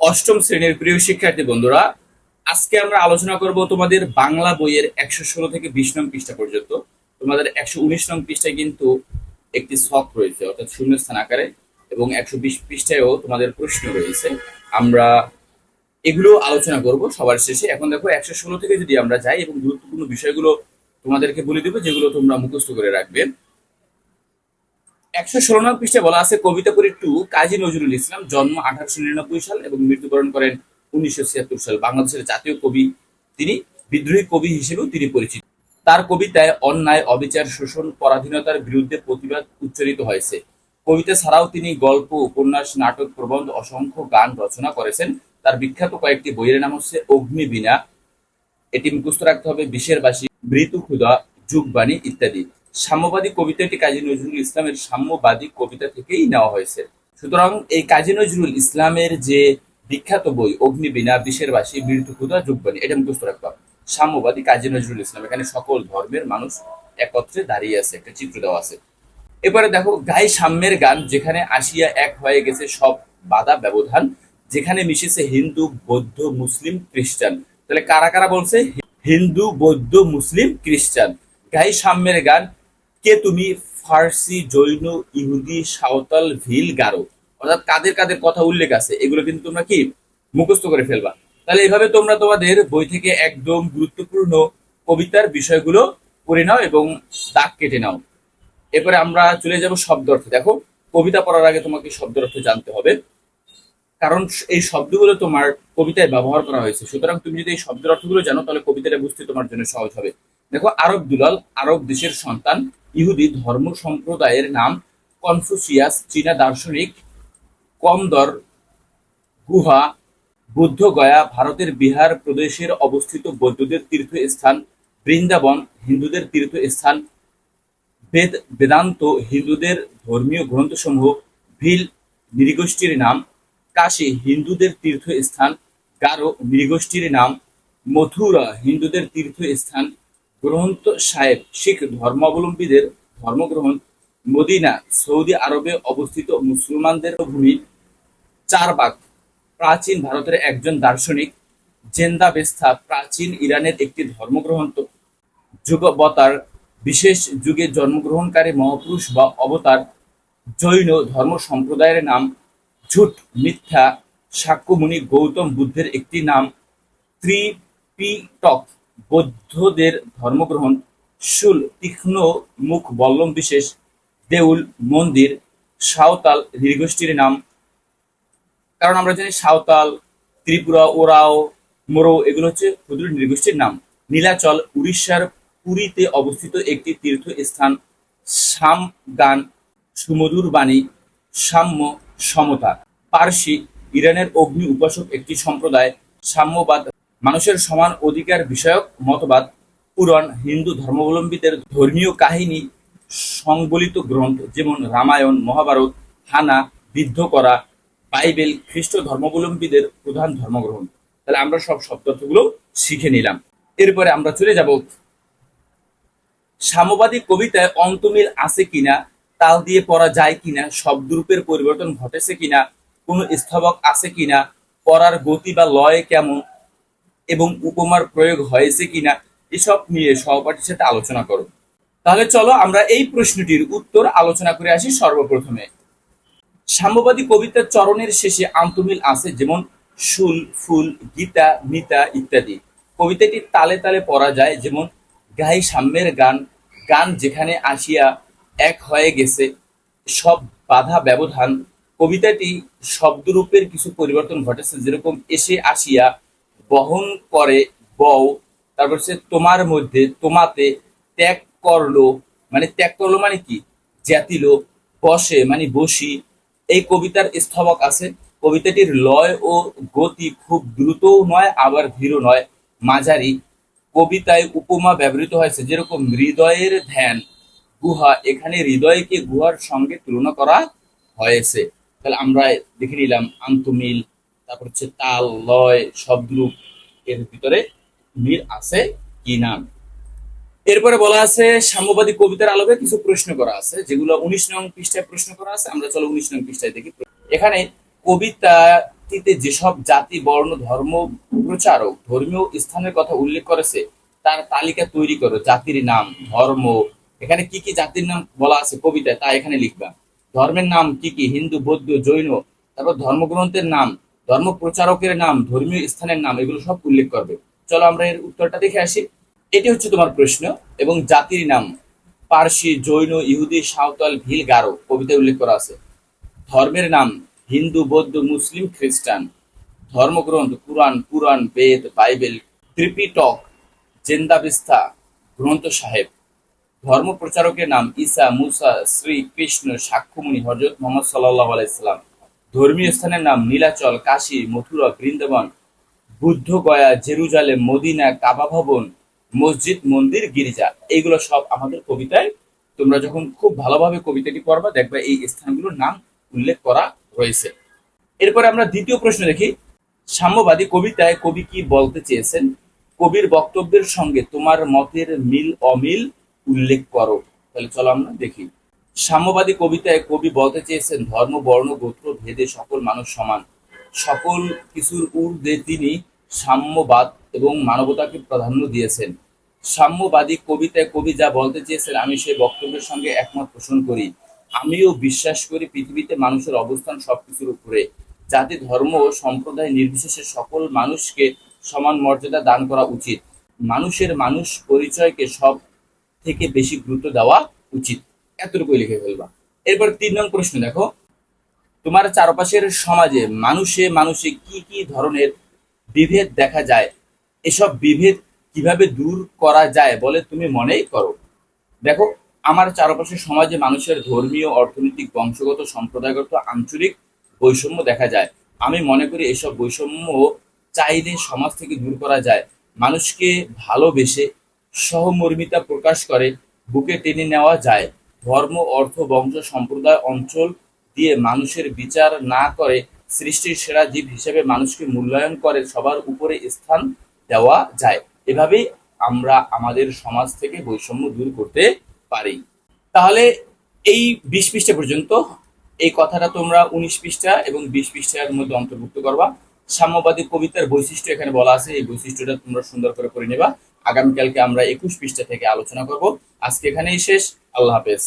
অষ্টম শ্রেণির প্রিয় শিক্ষার্থী বন্ধুরা, আজকে আমরা আলোচনা করব তোমাদের বাংলা বইয়ের একশো ষোলো থেকে বিশ নং পৃষ্ঠা পর্যন্ত। তোমাদের একশো উনিশ নং পৃষ্ঠায় কিন্তু একটি ছক রয়েছে, অর্থাৎ শূন্যস্থান আকারে, এবং একশো বিশ পৃষ্ঠায়ও তোমাদের প্রশ্ন রয়েছে। আমরা এগুলো আলোচনা করব সবার শেষে। এখন দেখো, একশো ষোলো থেকে যদি আমরা যাই এবং গুরুত্বপূর্ণ বিষয়গুলো তোমাদেরকে বলে দেবো, যেগুলো তোমরা মুখস্থ করে রাখবে একশো ষোলো নং পৃষ্ঠে বলা আছে কবিতাপুরী টু কাজী নজরুল ইসলাম, জন্ম আঠারোশো নিরানব্বই সাল এবং মৃত্যুবরণ করেন উনিশশো ছিয়াত্তর সাল। বাংলাদেশের জাতীয় কবি তিনি, বিদ্রোহী কবি হিসেবেও তিনি পরিচিত। তার কবিতায় অন্যায়, অবিচার, শোষণ, পরাধীনতার বিরুদ্ধে প্রতিবাদ উচ্চারিত হয়েছে। কবিতা ছাড়াও তিনি গল্প, উপন্যাস, নাটক, প্রবন্ধ, অসংখ্য গান রচনা করেছেন। তার বিখ্যাত কয়েকটি বইয়ের নাম হচ্ছে অগ্নিবীণা এটি মুখস্থ রাখতে হবে বিশের বাসী, মৃত্যু ক্ষুদা যুগবাণী ইত্যাদি। সাম্যবাদী কবিতাটি কাজী নজরুল ইসলামের সাম্যবাদী কবিতা থেকেই নেওয়া হয়েছে। সুতরাং এই কাজী নজরুল ইসলামের যে বিখ্যাত বই, অগ্নিবীণা বিশের বাসী মৃত্যু ক্ষুদা যুগবাণী, এটা মুখস্থ রাখতে হবে সাম্যবাদী কাজী নজরুল ইসলাম, এখানে সকল ধর্মের মানুষ একত্রে দাঁড়িয়ে আছে, একটা চিত্র দেওয়া আছে। এবারে দেখো গায়ে সাম্যের গান, যেখানে আসিয়া এক হয়ে গেছে সব বাধা ব্যবধান, যেখানে মিশেছে হিন্দু, বৌদ্ধ, মুসলিম, খ্রিস্টান। তাহলে কারা কারা বলছে? হিন্দু, বৌদ্ধ, মুসলিম, খ্রিস্টান। গাই সাম্যের গান কে তুমি? ফার্সি, জৈন, ইহুদি, সাঁওতাল, ভিল, গারো। অর্থাৎ কাদের কাদের কথা উল্লেখ আছে, এগুলো কিন্তু তোমরা কি মুখস্থ করে ফেলবা। তাহলে এইভাবে তোমরা তোমাদের বই থেকে একদম গুরুত্বপূর্ণ কবিতার বিষয়গুলো পড়ে নাও এবং দাগ কেটে নাও। এরপরে আমরা চলে যাব শব্দ অর্থে। দেখো, কবিতা পড়ার আগে তোমাকে শব্দ অর্থ জানতে হবে। কারণ এই শব্দগুলো তোমার কবিতায় ব্যবহার করা হয়েছে। সুতরাং তুমি যদি এই শব্দের অর্থগুলো জানো, তাহলে কবিতাটা বুঝতে তোমার জন্য সহজ হবে। দেখো, আরব দুলাল, আরব দেশের সন্তান। ইহুদি ধর্ম সম্প্রদায়ের নাম কনফুসিয়াস, চীনা দার্শনিক, কমদর, গুহা, বুদ্ধ গয়া, ভারতের বিহার প্রদেশের অবস্থিত বৌদ্ধদের তীর্থস্থান বৃন্দাবন, হিন্দুদের তীর্থস্থান বেদ, বেদান্ত, হিন্দুদের ধর্মীয় গ্রন্থসমূহ, ভিল, নৃগোষ্ঠীর নাম কাশী, হিন্দুদের তীর্থস্থান গারো, নৃগোষ্ঠীর নাম মথুরা, হিন্দুদের তীর্থস্থান গ্রন্থ সাহেব শিখ ধর্মাবলম্বীদের ধর্মগ্রহণ, মদিনা, সৌদি আরবে অবস্থিত মুসলমানদের ভূমি, চারবাগ, প্রাচীন ভারতের একজন দার্শনিক জেন্দাবেস্তা প্রাচীন ইরানের একটি ধর্মগ্রন্থ। যুগবতার বিশেষ যুগে জন্মগ্রহণকারী মহাপুরুষ বা অবতার, জৈন ধর্ম সম্প্রদায়ের নাম ঝুট মিথ্যা সাক্ষ্যমুনি গৌতম বুদ্ধের একটি নাম ত্রিপিটক। বৌদ্ধদের ধর্মগ্রহণ শুল তীক্ষ্ণ মুখ বল্লম বিশেষ, দেউল, মন্দির, সাঁওতাল নৃগোষ্ঠীর নাম। কারণ আমরা জানি সাঁওতাল, ত্রিপুরা, ওরাও মোরো এগুলো হচ্ছে ক্ষুদ্র নৃগোষ্ঠীর নাম। নীলাচল, উড়িষ্যার পুরীতে অবস্থিত একটি তীর্থস্থান সাম গান সুমধুর বাণী, সাম্য সমতা। পার্সি, ইরানের অগ্নি উপাসক একটি সম্প্রদায়, সাম্যবাদ মানুষের সমান অধিকার বিষয়ক মতবাদ, পুরাণ, হিন্দু ধর্মাবলম্বীদের ধর্মীয় কাহিনী, সংবলিত গ্রন্থ যেমন রামায়ণ, মহাভারত, হানা, বিদ্ধ করা, বাইবেল, খ্রিস্ট ধর্মাবলম্বীদের প্রধান ধর্মগ্রহণ তাহলে আমরা সব শব্দার্থগুলো শিখে নিলাম। এরপরে আমরা চলে যাব। সাম্যবাদী কবিতায় অন্তমিল আছে কিনা, তাল দিয়ে পড়া যায় কিনা, শব্দরূপের পরিবর্তন ঘটেছে কিনা, কোনো স্থবক আছে কিনা, পড়ার গতি বা লয় কেমন এবং উপমার প্রয়োগ হয়েছে কিনা, এসব নিয়ে সহপাঠীর সাথে আলোচনা করো। তাহলে চলো আমরা এই প্রশ্নটির উত্তর আলোচনা করে আসি সর্বপ্রথমে। সাম্যবাদী কবিতার চরণের শেষে আন্তমিল আছে যেমন শুল ফুল, গীতা, মিতা ইত্যাদি। কবিতাটি তালে তালে পড়া যায় যেমন, গাই সাম্যের গান গান যেখানে আসিয়া এক হয়ে গেছে, সব বাধা ব্যবধান। কবিতাটি শব্দরূপের কিছু পরিবর্তন ঘটেছে, যেরকম, এসে আসিয়া বহন করে বউ, তারপর হচ্ছে তোমার মধ্যে, তোমাতে ত্যাগ করল মানে ত্যাগ করল মানে কি? জ্যাতিল, বসে মানে বসি। এই কবিতার স্থবক আছে, কবিতাটির লয় ও গতি খুব দ্রুতও নয়, আবার ধীর নয়। মাঝারি কবিতায় উপমা ব্যবহৃত হয়েছে, যেরকম হৃদয়ের ধ্যান, গুহা, এখানে হৃদয়কে গুহার সঙ্গে তুলনা করা হয়েছে। তাহলে আমরা দেখে নিলাম, আন্তমিল তারপর হচ্ছে তাল, লয় শব্দরূপ এর ভিতরে মিল আছে কি না? এরপরে বলা আছে, সাম্যবাদী কবিতার আলোকে কিছু প্রশ্ন করা আছে, যেগুলো উনিশ নং পৃষ্ঠায় প্রশ্ন করা আছে, আমরা চলো উনিশ নং পৃষ্ঠায় দেখি। এখানে কবিতা পরিচিতিতে যেসব জাতি, বর্ণ, ধর্ম, প্রচারক, ধর্মীয় স্থানের কথা উল্লেখ করেছে, তার তালিকা তৈরি করো, জাতির নাম, ধর্ম। এখানে কি কি জাতির নাম বলা আছে কবিতায়, তা এখানে লিখবা। ধর্মের নাম কি কি? হিন্দু, বৌদ্ধ, জৈন, তারপর ধর্মগ্রন্থের নাম ধর্ম প্রচারকের নাম, ধর্মীয় স্থানের নাম, এগুলো সব উল্লেখ করবে। চলো আমরা এর উত্তরটা দেখে আসি। এটি হচ্ছে তোমার প্রশ্ন এবং জাতির নাম। পার্সি, জৈন, ইহুদি, সাঁওতাল ভিল গারো কবিতায় উল্লেখ করা আছে। ধর্মের নাম হিন্দু, বৌদ্ধ, মুসলিম, খ্রিস্টান। ধর্মগ্রন্থ, কুরআন পুরাণ বেদ, বাইবেল, ত্রিপিটক জেন্দাবিস্তা গ্রন্থ সাহেব। ধর্ম প্রচারকের নাম ঈসা, মুসা, শ্রী কৃষ্ণ সাক্ষ্যমুনি হজরত মোহাম্মদ সাল্লাহ আলাইসাল্লাম ধর্মীয় স্থানের নাম Nilachal, Kashi, Mathura, Vrindavan, Buddha Gaya, Jerusalem, Medina, Kaaba ভবন, মসজিদ, মন্দির, গির্জা। এইগুলো সব আমাদের কবিতায়। তোমরা যখন খুব ভালোভাবে কবিতাটি পড়বা, দেখবে এই স্থানগুলোর নাম উল্লেখ করা রয়েছে। এরপরে আমরা দ্বিতীয় প্রশ্ন দেখি। সাম্যবাদী কবিতায় কবি কি বলতে চেয়েছেন? কবির বক্তব্যের সঙ্গে তোমার মতের মিল অমিল উল্লেখ করো। তাহলে চলো আমরা দেখি। সাম্যবাদী কবিতায় কবি বলতে চেয়েছেন, ধর্ম, বর্ণ, গোত্র, ভেদে সকল মানুষ সমান। সকল কিছুর ঊর্ধ্বে তিনি সাম্যবাদ এবং মানবতাকে প্রাধান্য দিয়েছেন। সাম্যবাদী কবিতায় কবি যা বলতে চেয়েছেন, আমি সেই বক্তব্যের সঙ্গে একমত পোষণ করি। আমিও বিশ্বাস করি পৃথিবীতে মানুষের অবস্থান সবকিছুর উপরে জাতি ধর্ম ও সম্প্রদায় নির্বিশেষে সকল মানুষকে সমান মর্যাদা দান করা উচিত। মানুষের মানুষ পরিচয়কে সব থেকে বেশি গুরুত্ব দেওয়া উচিত। এতটুকু লিখে ফেলবা। এরপর তিন নং প্রশ্ন দেখো। তোমার চারপাশের সমাজে মানুষে মানুষে কি কি ধরনের বিভেদ দেখা যায়? এসব বিভেদ কীভাবে দূর করা যায় বলে তুমি মনে করো? দেখো, আমার চারপাশের সমাজে মানুষের ধর্মীয়, অর্থনৈতিক, বংশগত, সম্প্রদায়গত, আঞ্চলিক বৈষম্য দেখা যায়। আমি মনে করি এসব বৈষম্য চাইলে সমাজ থেকে দূর করা যায়। মানুষকে ভালোবেসে সহমর্মিতা প্রকাশ করে, বুকে টেনে নেওয়া যায়। ধর্ম, অর্থ, বংশ, সম্প্রদায়, অঞ্চল দিয়ে মানুষের বিচার না করে সৃষ্টির সেরা জীব হিসেবে মানুষকে মূল্যায়ন করে সবার উপরে স্থান দেওয়া যায়। এভাবেই আমরা আমাদের সমাজ থেকে বৈষম্য দূর করতে পারি। তাহলে এই বিশ পৃষ্ঠা পর্যন্ত, এই কথাটা তোমরা উনিশ পৃষ্ঠা এবং বিশ পৃষ্ঠার মধ্যে অন্তর্ভুক্ত করবা। সাম্যবাদী কবিতার বৈশিষ্ট্য এখানে বলা আছে, এই বৈশিষ্ট্যটা তোমরা সুন্দর করে করে নেবা। আগামীকালকে আমরা একুশ পৃষ্ঠা থেকে আলোচনা করব। আজকে এখানেই শেষ। আল্লাহ হাফেজ।